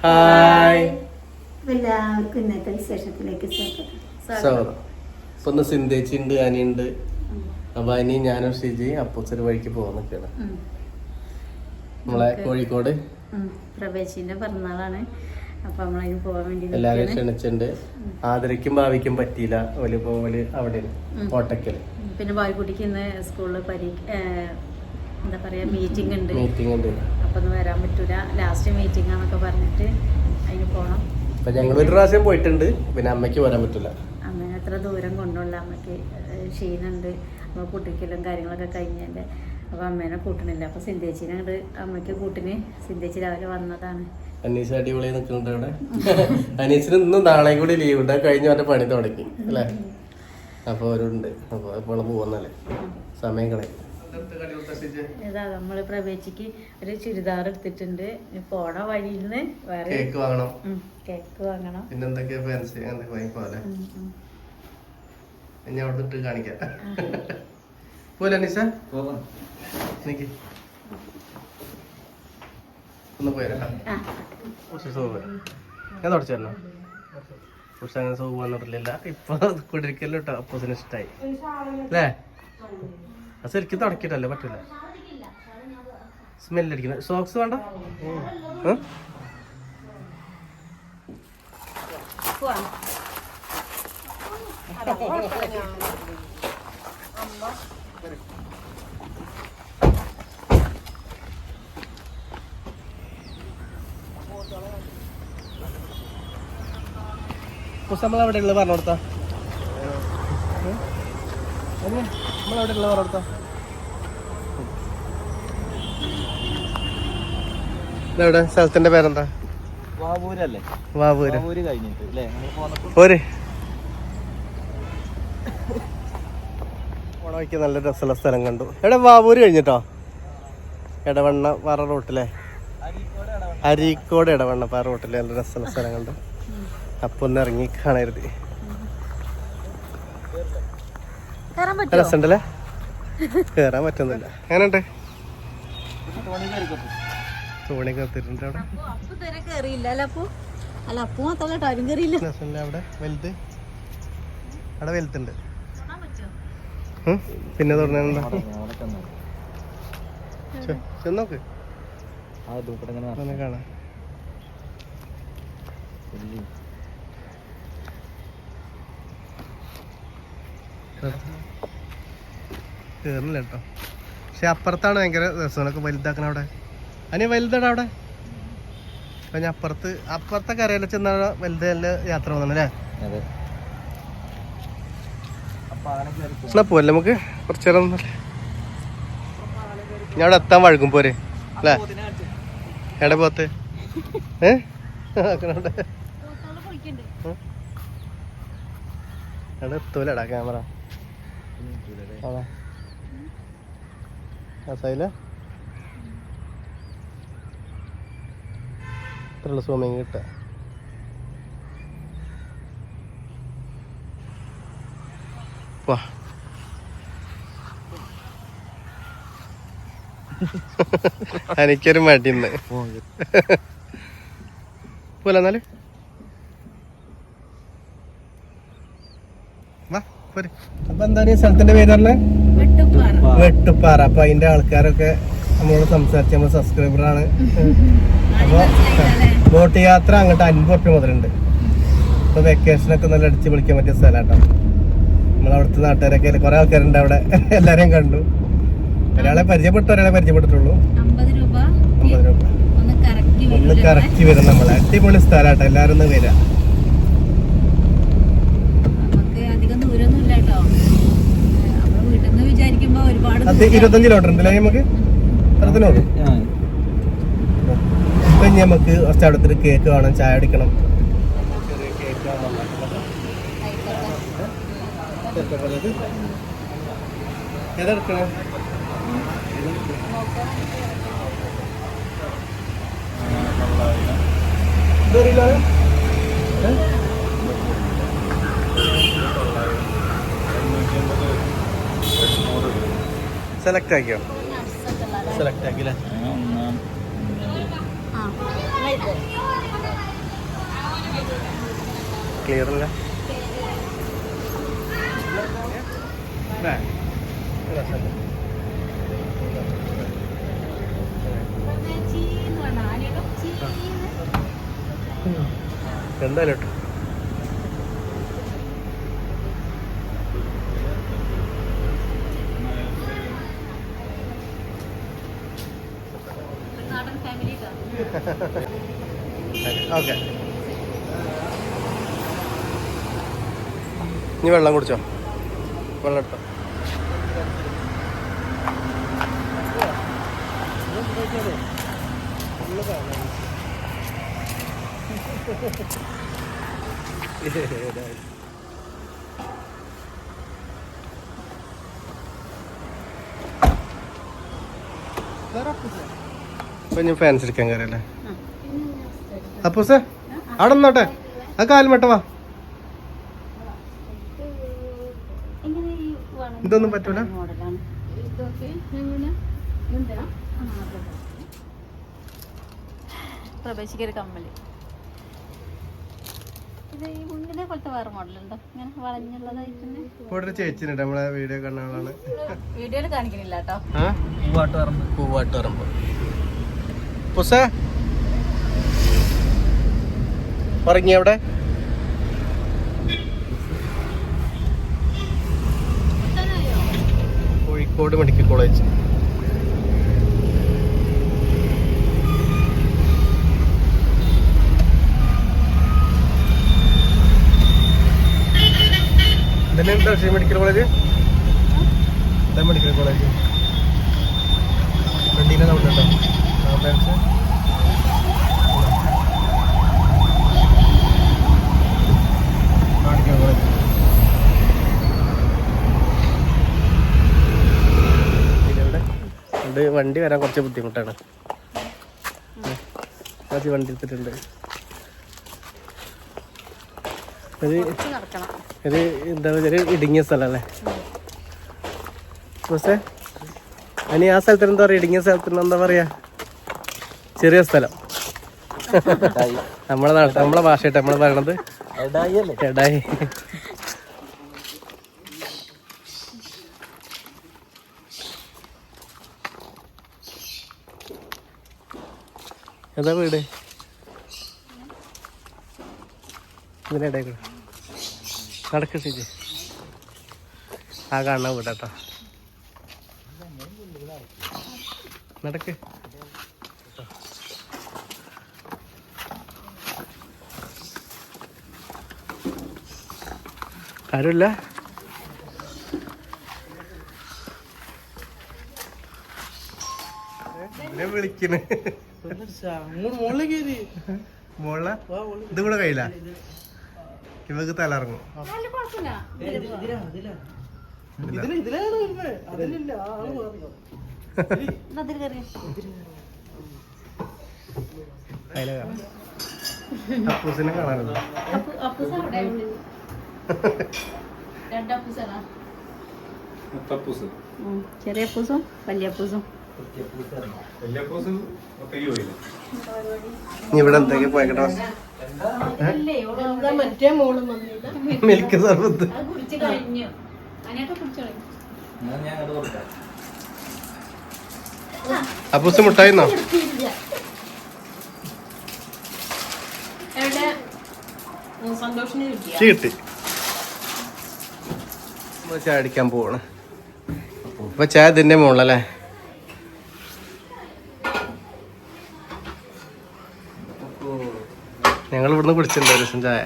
Hi. എല്ലാവർക്കും ഇന്നത്തെ വിശേഷത്തിലേക്ക് സ്വാഗതം. ഇപ്പൊ ഒന്ന് സിന്ധേച്ചി ഉണ്ട് അനിയുണ്ട് അപ്പൊ അനി ഞാനും ഷിജി അപ്പൂച്ചൊരു വഴിക്ക് പോകാൻ നിൽക്കുകയാണ് നമ്മളെ കോഴിക്കോട്. പ്രവേശിന്റെ പിറന്നാളാണ്. അപ്പൊ നമ്മളതിന് പോകാൻ വേണ്ടി നിൽക്കുകയാണ്. ക്ഷണിച്ചിട്ടുണ്ട് ആദരയ്ക്കും ഭാവിക്കും പറ്റിയില്ല. ഓൽ പോവൽ അവിടെ ഉം. കോട്ടക്കൽ. പിന്നെ ബായ്ക്കുട്ടിക്ക് ഇന്ന് സ്കൂളിൽ പരീക്ഷ എന്താ പറയാ മീറ്റിംഗ് ഉണ്ട്. മീറ്റിംഗ് ഉണ്ട്. അപ്പൊ ഒന്ന് വരാൻ പറ്റൂല. ലാസ്റ്റ് മീറ്റിംഗ് ആണൊക്കെ പറഞ്ഞിട്ട് അതിന് പോണം. അപ്പൊ ഞങ്ങൾ ഒരു പ്രാവശ്യം പോയിട്ടുണ്ട്. പിന്നെ അമ്മയ്ക്ക് വരാൻ പറ്റില്ല. അമ്മേനെ അത്ര ദൂരം കൊണ്ടുള്ള അമ്മയ്ക്ക് ക്ഷീണുണ്ട്. അമ്മ കുട്ടിക്കലും കാര്യങ്ങളൊക്കെ കഴിഞ്ഞല്ലേ. അപ്പൊ അമ്മേനെ കൂട്ടണില്ല. അപ്പൊ സിന്ധേച്ചിനെ അങ്ങോട്ട് അമ്മയ്ക്ക് കൂട്ടിന്. സിന്ധേച്ചി രാവിലെ വന്നതാണ്. അനീസ് അടിപൊളി നിൽക്കുന്നുണ്ട് അവിടെ. അനീസിന് ഇന്നും നാളെയും കൂടി ലീവ് ഉണ്ട്. കഴിഞ്ഞ അവരുടെ പണി തുടങ്ങി. അല്ലേ? അപ്പൊ അവരുണ്ട്. അപ്പൊ ഇപ്പോൾ പോകുന്നല്ലേ സമയം കളയും. ഇതാ നമ്മൾ പ്രവേശിക്ക് ഒരു ചുരിദാർ എടുത്തിട്ടുണ്ട്. പോണ വഴിയിൽ നിന്ന് വേറെ കേക്ക് വാങ്ങണം. കേക്ക് വാങ്ങണം. പിന്നെ എന്തൊക്കെയാ ഫാൻസി അങ്ങനെ വാങ്ങിപ്പോലെ ഞാൻ അവിടെ ഇട്ട് കാണിക്കാം. പോലെ അനീസ എനിക്ക്. ഒന്ന് പോയരാ ഞാൻ തുടച്ചേരണോ പക്ഷെ അങ്ങനെ സോപ്പ് വന്നിട്ടില്ല ഇപ്പൊ കുടിരിക്കല്ലോ കേട്ടോ അപ്പൂസിന് ഇഷ്ടായി. അല്ലേ? അത് ശരിക്കും തുടക്കിട്ടല്ലേ പറ്റൂല. സ്മെല്ലടിക്കുന്ന സോക്സ് വേണ്ട? നമ്മൾ എവിടെ ഉള്ളത്? പറഞ്ഞു കൊടുത്താ. ഇതെവിടെ? സ്ഥലത്തിന്റെ പേരെന്താ? വാവൂരല്ലേ? വാവൂര്. വാവൂര് കഴിഞ്ഞിട്ട് അല്ലേ? പോര്. ഓണവയ്ക്ക് നല്ല രസമുള്ള സ്ഥലം കണ്ടു. എവിടെ വാവൂര് കഴിഞ്ഞിട്ടോ? ഇടവണ്ണ പാറ റൂട്ടിലെ? അരീക്കോട് ഇടവണ്ണ പാറ റൂട്ടിലെ നല്ല രസമുള്ള സ്ഥലം കണ്ടു. അപ്പൊ ഒന്ന് ഇറങ്ങി കാണരുത്. രസമുണ്ടല്ലേ കേറാൻ പറ്റുന്നില്ല. എങ്ങനെയുണ്ട്? തോണി കത്തിട്ടുണ്ട് അവിടെ. അവിടെ. വലുത്? വലുതുണ്ട്. പിന്നെ ചെന്നോക്ക്. ഒന്ന് കാണാം. കേറില്ല കേട്ടോ. പക്ഷെ അപ്പുറത്താണ് ഭയങ്കര രസങ്ങളൊക്കെ വലുതാക്കണ അവിടെ. അതിന് വലുതാണ് അവിടെ? അപ്പൊ ഞാൻ അപ്പുറത്ത് അപ്പുറത്തെ കരയിലെ ചെന്ന വലുത് നല്ല യാത്ര വന്നല്ലേ. എന്നാ പോലെ നമുക്ക്? കുറച്ചു നേരം ഞാൻ അവിടെ എത്താൻ വഴുകും പോരെ. അല്ലേ. എവിടെ പോത്ത്? ഏ? ആക്കണവിടെ അവിടെ. എത്തൂലടാ ക്യാമറ? അതാ രസമായില്ല ഇത്രയുള്ള സ്വിമ്മിങ് കിട്ടുക. വാ. എനിക്കൊരു മടി ഇന്ന് ഓ, പോലെ എന്നാൽ വാ പോര് അപ്പൊ എന്താണ് ഈ സ്ഥലത്തിന്റെ പേര് പറഞ്ഞേ വെട്ടുപ്പാറ. അപ്പൊ അതിന്റെ ആൾക്കാരൊക്കെ നമ്മളോട് സംസാരിച്ച് നമ്മൾ സബ്സ്ക്രൈബറാണ് അപ്പൊ ബോട്ട് യാത്ര അങ്ങോട്ട് അൻപത് റുപ്യ മുതലുണ്ട്. അപ്പൊ വെക്കേഷനൊക്കെ നല്ല അടിച്ച് വിളിക്കാൻ പറ്റിയ സ്ഥലമാട്ടോ നമ്മൾ അവിടുത്തെ നാട്ടുകാരൊക്കെ കുറെ ആൾക്കാരുണ്ട് അവിടെ. എല്ലാരെയും കണ്ടു. ഒരാളെ പരിചയപ്പെട്ടു ഒരാളെ പരിചയപ്പെട്ടിട്ടുള്ളൂ. അമ്പത് രൂപ. ഒന്ന് കറക്റ്റ് വരും നമ്മളെ. അടിപൊളി സ്ഥലമാട്ടോ എല്ലാരും ഒന്ന് വരാം നമുക്ക് അധികം ദൂരമൊന്നും ഇല്ല കേട്ടോ നമ്മൾ വീട്ടിൽ നിന്ന് വിചാരിക്കുമ്പോ ഒരുപാട് അത് ദൂരം. ഇരുപത്തഞ്ച് ലോട്ടർ ഉണ്ടല്ലേ നമുക്ക്? ആ. ഇപ്പൊ ഇനി നമുക്ക് കുറച്ച് അവിടുത്തെ കേക്ക് വേണം ചായ അടിക്കണം ഏതെടുക്കണേ ഇതറിയില്ല സെലക്ട് ആക്കിയോ? സെലക്ട് ആക്കില്ലേ? ക്ലിയർ അല്ല? എന്തായാലും കേട്ടോ ഇനി വെള്ളം കുടിച്ചോ? വെള്ളം ഇട്ടോ. ഇപ്പൊ ഞാൻ ഫാൻസ് എടുക്കാൻ കയറിയല്ലേ അപ്പൊ സേ അവിടെ നിന്നോട്ടെ. ആ കാലും ഇതൊന്നും പറ്റൂല? പ്രവേശിക്കൊരു കമ്മൽ. ഒരു ചേച്ചിനുണ്ട് നമ്മളെ വീഡിയോ കാണുന്ന ആളാണ്. വീഡിയോയിൽ കാണിക്കണില്ല കേട്ടോ. ആ? പൂവാട്ട് പറമ്പ് പൂവാട്ട് പറമ്പ് പുസേ ഉറങ്ങി അവിടെ? Kozhikode medical college. Sree medical college? Medical college. വണ്ടീനെ സൗണ്ടുണ്ടോ ആംബുലൻസ്. കാണിക്കാൻ കോളേജ് ഇത് വണ്ടി വരാൻ കുറച്ച് ബുദ്ധിമുട്ടാണ്. കുറച്ച് വണ്ടി എടുത്തിട്ടുണ്ട്. ഇത് കുറച്ച് നടക്കണം. ഇത് എന്താ വെച്ചാൽ ഇടുങ്ങിയ സ്ഥലമല്ലേ? പക്ഷേ അനി ആ സ്ഥലത്തിന് എന്താ പറയാ ഇടുങ്ങിയ സ്ഥലത്തിന് എന്താ പറയാ ചെറിയ സ്ഥലം. നമ്മളെ നാട്ടിൽ നമ്മളെ ഭാഷയായിട്ട് നമ്മൾ പറയണത് എടായി. ഏതാ വീട്? ഇതിനിടയിൽ കൂടെ നടക്ക് ചേച്ചി. ആ കാണാൻ വീടാട്ടോ. നടക്ക്. ആരുമില്ല? വിളിക്കണ്. മോള ഇത് കൂടെ കയ്യില? ഇവക്ക് തലറങ്ങും അപ്പൂസിനെ കാണാനല്ലോ ചെറിയ അപ്പൂസും വലിയ അപ്പൂസും. ഇവിടെ എന്തൊക്കെ പോയക്കട്ടെ? മിൽക്ക് സർബത്ത്. അപ്പൂസ് സന്തോഷിന് കിട്ടി. ചായ അടിക്കാൻ പോവാണ്. അപ്പൊ ചായ ഇതിന്റെ മുകളിലല്ലേ? ഞങ്ങൾ ഇവിടുന്ന് കുടിച്ചിട്ടുണ്ട് ഒരു ദിവസം ചായ?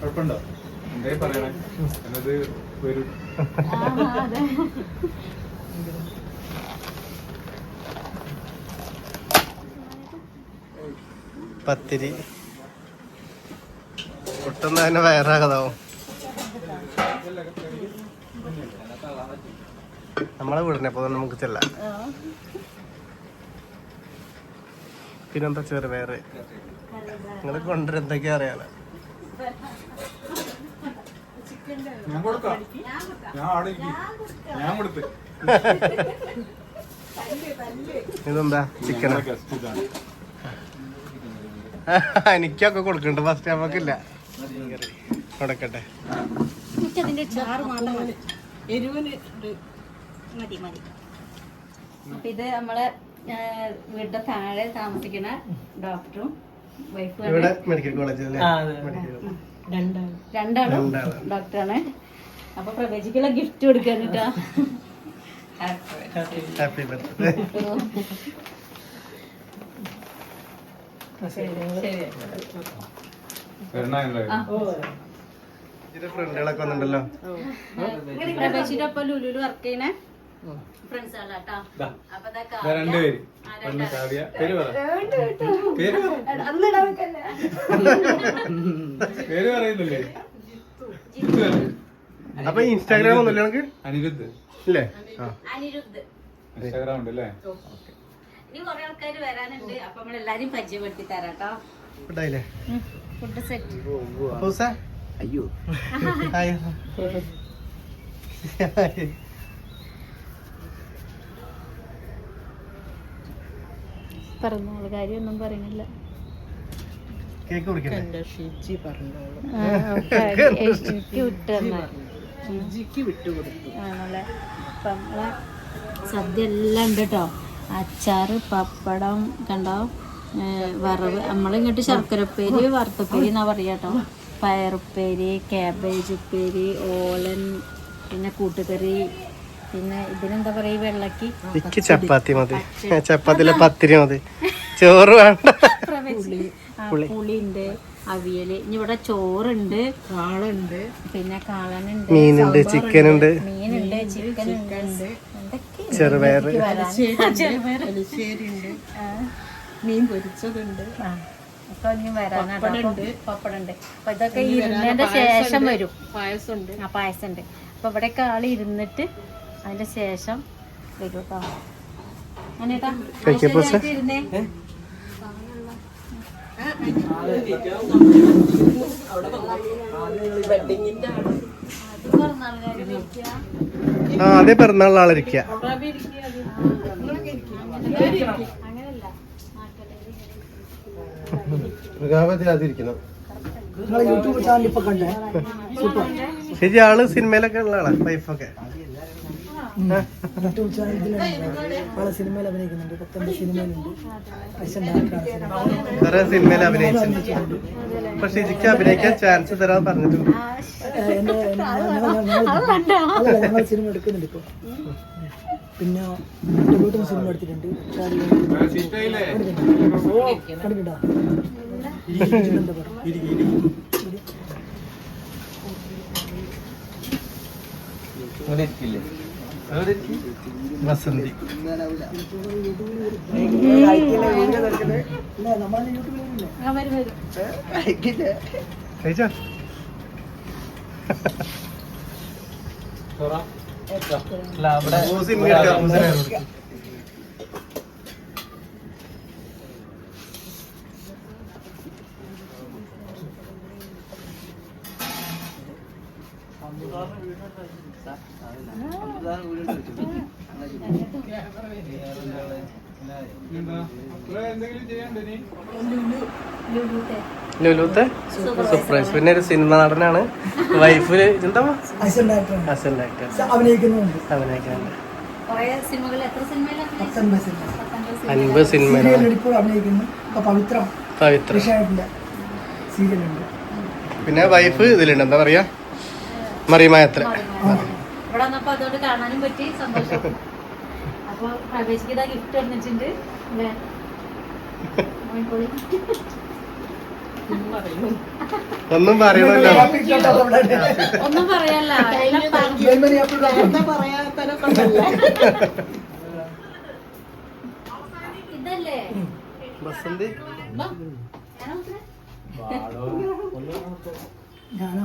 കുഴപ്പമുണ്ടോ? എന്തേ പറയണേ? എന്നത് പത്തിരി. പൊട്ടുന്ന തന്നെ വയറാകതാവും. നമ്മളെ വീടിനെ പോലെ നമുക്ക് ചെല്ലാം. പിന്നെന്താ ചെറു വേറെ? നിങ്ങൾ കൊണ്ടുവരും എന്തൊക്കെയാ അറിയാലോ? ഞാൻ കൊടുക്കാം. ഞാൻ ആടെ ഇരിക്കും. ഞാൻ കൊടുത്ത്. ഇതെന്താ? ചിക്കൻ എനിക്കൊക്കെ കൊടുക്കണ്ട ഫസ്റ്റ് നമുക്കില്ല കൊടുക്കട്ടെ. മതി മതി. അപ്പൊ ഇത് നമ്മളെ വീടിന്റെ താഴെ താമസിക്കുന്ന ഡോക്ടറും വൈഫും ഇവിടെ മെഡിക്കൽ കോളേജ്. രണ്ടാളും. ഡോക്ടറാണ്. അപ്പൊ പ്രവേശിക്കുള്ള ഗിഫ്റ്റ് കൊടുക്കാൻ കേട്ടോ ഹാപ്പി ബർത്ത്ഡേ ഫ്രണ്ടുകളൊക്കെ വന്നിട്ടുണ്ടല്ലോ. ഒപ്പം ലുലുൽ വർക്ക് ചെയ്യണേ. പേര് പറ. പേര് പറ. പേര് പറയുന്നില്ലേ? ജിത്തു. അല്ലേ? അപ്പൊ ഇൻസ്റ്റാഗ്രാം ഒന്നുമില്ല നമുക്ക് അനിരുദ്ധ്. ഇല്ലേ? അനിരുദ്ധ്. ഇൻസ്റ്റാഗ്രാം ഉണ്ട് അല്ലേ? ഇനി കുറെ ആൾക്കാർ വരാനുണ്ട്. അപ്പൊ നമ്മൾ നമ്മളെല്ലാരും പരിചയപ്പെടുത്തി തരാട്ടോ ഫുഡ് സെറ്റ്. അയ്യോ. പറഞ്ഞോളൂ കാര്യമൊന്നും പറയുന്നില്ല. കേക്ക് എനിക്ക് ആണല്ലേ? അപ്പൊ നമ്മളെ സദ്യ എല്ലാം ഉണ്ട് കേട്ടോ അച്ചാറ് പപ്പടം കണ്ടോ? വറവ്. നമ്മളിങ്ങോട്ട് ശർക്കരപ്പേരി വറുത്തപ്പേരി എന്നാ പറയാ കേട്ടോ പയറുപ്പേരി ക്യാബേജ് ഉപ്പേരി ഓലൻ പിന്നെ കൂട്ടുകറി പിന്നെ ഇതിനെന്താ പറയാ ഈ വെള്ളക്ക് എനിക്ക് ചപ്പാത്തി മതി. ചപ്പാത്തിലെ പത്തിരി മതി. ചോറ് വേണ്ട. പുളിന്റെ പുളിയുണ്ട് അവിയൽ. ഇനി ഇവിടെ ചോറുണ്ട്. കാളുണ്ട്. പിന്നെ കാളനുണ്ട് മീനുണ്ട് ചിക്കൻ ഉണ്ട് മീനുണ്ട് ചിക്കൻ ഉണ്ട്. എന്തൊക്കെ ചെറുപയറ് മീൻ പൊരിച്ചതുണ്ട്. അപ്പൊ ഇനി വരാനുണ്ട് പപ്പടുണ്ട്. അപ്പൊ ഇതൊക്കെ ഇരുന്നതിന്റെ ശേഷം വരും. പായസമുണ്ട് ആ പായസം ഉണ്ട്. അപ്പൊ ഇവിടെയൊക്കെ കാളി ഇരുന്നിട്ട് അതിന്റെ ശേഷം വരും കേട്ടോ അങ്ങനെട്ടാ കഴിക്കാം പൂസ. ഇരുന്നേ? അത് പറഞ്ഞാൽ ആ അതേ പിറന്നാളിൽ ആളിരിക്കുക അങ്ങനല്ല മൃഗാപതി അതിരിക്കണം യൂട്യൂബ് ചാനൽ ഇപ്പൊ കണ്ടേ? ശരി ആൾ സിനിമയിലൊക്കെ ഉള്ള ആളാ വൈഫൊക്കെ യൂട്യൂബ് ചാനലിലുണ്ട് പല സിനിമയിൽ അഭിനയിക്കുന്നുണ്ട് പത്തൊമ്പത് സിനിമയിലുണ്ട് കുറെ സിനിമയിൽ അഭിനയിച്ചിട്ടുണ്ട് പക്ഷെ അഭിനയിക്കാൻ ചാൻസ് തരാൻ പറഞ്ഞിട്ടുണ്ട് ഞങ്ങൾ സിനിമ എടുക്കുന്നുണ്ട് ഇപ്പൊ പിന്നെ വീട്ടിൽ സിനിമ എടുത്തിട്ടുണ്ട് കണ്ടിട്ടുണ്ടോ ഇരിക്കില്ലേ വസന്തി. കഴിച്ചോ? അവിടെ അപ്പോ സിനിമ എടുക്കാം, അപ്പോ സിനിമ എടുക്കാം. എന്താ ഇവിടെ എന്തെങ്കിലും ചെയ്യണ്ടേ നീ ലുലുത്തെ? സർപ്രൈസ് പിന്നെ ഒരു സിനിമ നടനാണ്. വൈഫ് എന്താ? അസിസ്റ്റന്റ് അഭിനയിക്കുന്നുണ്ട്. സിനിമ. അൻപത് പവിത്രം. പവിത്ര. സീരിയലുണ്ട്. പിന്നെ വൈഫ് ഇതിലുണ്ട്. എന്താ പറയാ? മറിയമായത്ര ഇവിടെ വന്നപ്പോ അതുകൊണ്ട് കാണാനും പറ്റി സന്തോഷം. അപ്പൊ ഗിഫ്റ്റ് വന്നിട്ടുണ്ട് അല്ലേ? മോൻപൊളി. ഒന്നും പറയണല്ലോ. ഒന്നും പറയല്ല. ഇതല്ലേ? വസന്തി ഞാനോ?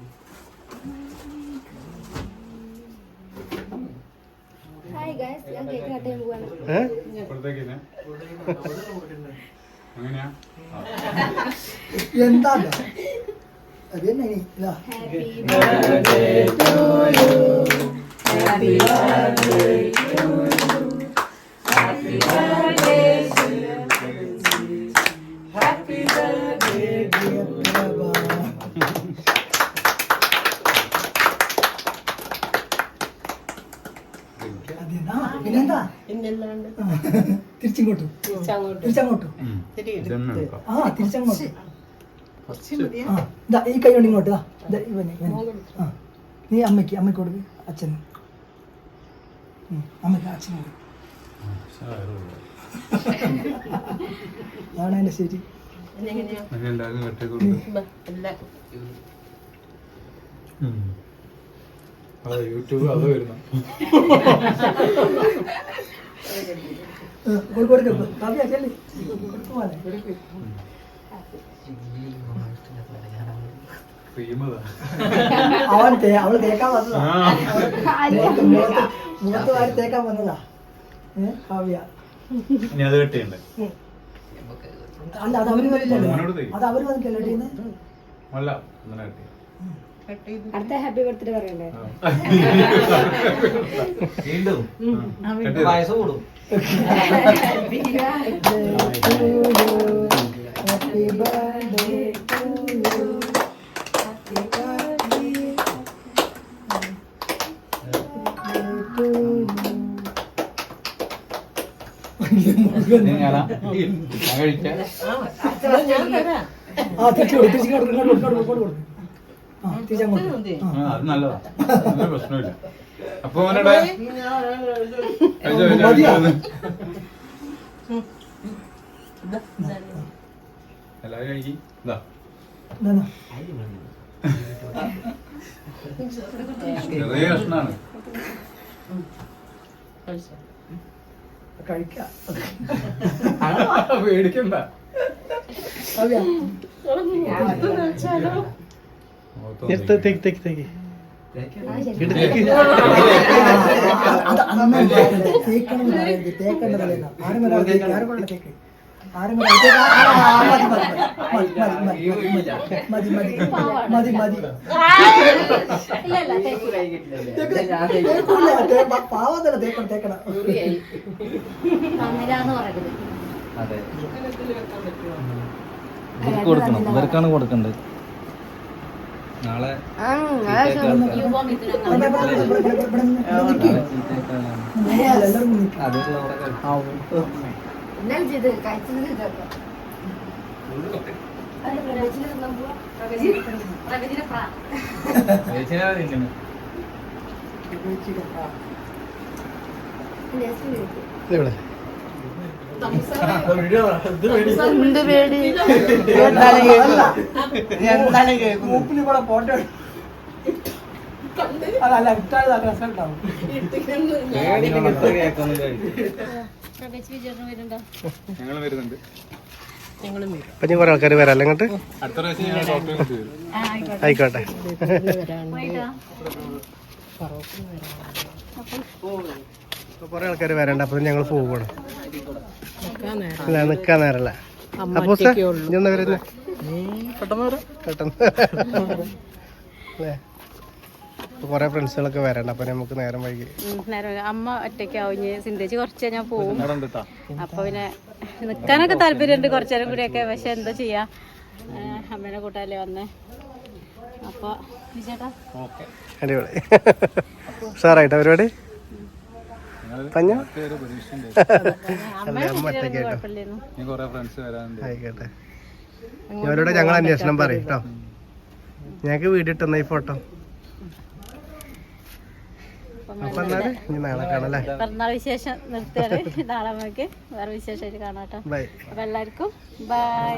എന്താ? അത് തന്നെ happy birthday to you happy birthday to you ഇതൊന്നും എടുക്കാം ആ തിരിച്ചങ്ങോട്ട്. ആ ഇതാ ഈ കൈ കൊണ്ട് ഇങ്ങോട്ട് ദാ ഇതാ ഇവനെ ഇവന്. ആ നീ അമ്മയ്ക്ക് അമ്മയ്ക്ക് കൊടുക്ക് അച്ഛന്. ഉം, അമ്മയ്ക്ക് അച്ഛന് കൊടുക്ക്. അതാണ് അതിന്റെ ശരി. എല്ലാവരും വെട്ടി കൊടുത്തു അതെ യൂട്യൂബ് അത് വരുന്നു. കൊടുക്ക് കൊടുക്ക് കാവ്യ ചെല്ലി കൊടുക്ക് പോലെ കൊടുക്ക് ക്രീമതാ അവൻ അവൾ തേക്കാൻ വന്നതാ മുഖത്ത് വാരി തേക്കാൻ വന്നതാ ഏഹ് കാവ്യ അത് കെട്ടിയുണ്ട് അല്ല അത് അവർ വരില്ലല്ലോ. അത് അവർ വന്നിട്ടല്ലേ അല്ല അങ്ങനെ കെട്ടി അടുത്ത ഹാപ്പി ബർത്ത്ഡേ പറയണ്ടേ? വീണ്ടും. വയസ്സ് കൂടും Happy birthday to you. Happy birthday to you. ഞാനാ ഞാൻ കഴിക്കാം ആ തിരിച്ചു കൊടുക്കും തിരിച്ചു കൊടുക്കും ഇങ്ങോട്ട് ആ. ആ, അത് നല്ലതാ. അതൊരു പ്രശ്നമില്ല അപ്പൊ അവനോടെ മതിയോ? എല്ലാവരും കഴിക്കും. ഇതാ. ഇതാ, ചെറിയ കഷ്ണാണ്. കഴിക്കാം. പേടിക്കണ്ട. കാവ്യ നിർത്ത തേക്ക് തേക്ക് തേക്ക് പാവതല്ല അതെ കൊടുക്കണം. ഇവർക്കാണ് കൊടുക്കേണ്ടത്. നാളെ ഇവിടെ എന്ത് പേടി എന്താണ് ഇവിടെ ഞാൻ ആൾക്കാർ വരാം അങ്ങോട്ട് ആയിക്കോട്ടെ വരാം. കുറെ ആൾക്കാർ വരണ്ട അപ്പൊ ഞങ്ങൾ പോവാണ്. അല്ല നിക്കാൻ നേരല്ല. അപ്പൊ ഇനി എന്താ വരുന്നത് പെട്ടെന്ന് അല്ലേ? അപ്പൊ കുറെ ഫ്രണ്ട്സുകളൊക്കെ വരണ്ട അപ്പൊ നമുക്ക് നേരം വൈകി. അമ്മ ഒറ്റയ്ക്കാവും സിന്തേച്ച് കുറച്ച് ഞാൻ ട്ടാ. അപ്പൊ പിന്നെ നിക്കാനൊക്കെ താല്പര്യമുണ്ട് കുറച്ചേരം കൂടിയൊക്കെ പക്ഷെ എന്താ ചെയ്യാ? അമ്മേനെ കൂട്ടാല്ലേ വന്നേ. അപ്പൊ വിജയേട്ടാ. അടിപൊളി. ഉഷാറായിട്ടോ പരിപാടി? അമ്മ ആയിക്കോട്ടെ. അവരോട് ഞങ്ങൾ അന്വേഷണം പറയും കേട്ടോ. ഞങ്ങൾക്ക് വീഡിയോ ഇട്ടുന്ന ഈ ഫോട്ടോ. അപ്പൊ എന്നാൽ ഇനി നാളെ കാണാല്ലേ പിറന്നാൾ വിശേഷം നിർത്തുകയാണ്. നാളെ നമുക്ക് വേറെ വിശേഷമായിട്ട് കാണാം കേട്ടോ. ബൈ. അപ്പൊ എല്ലാവർക്കും ബൈ.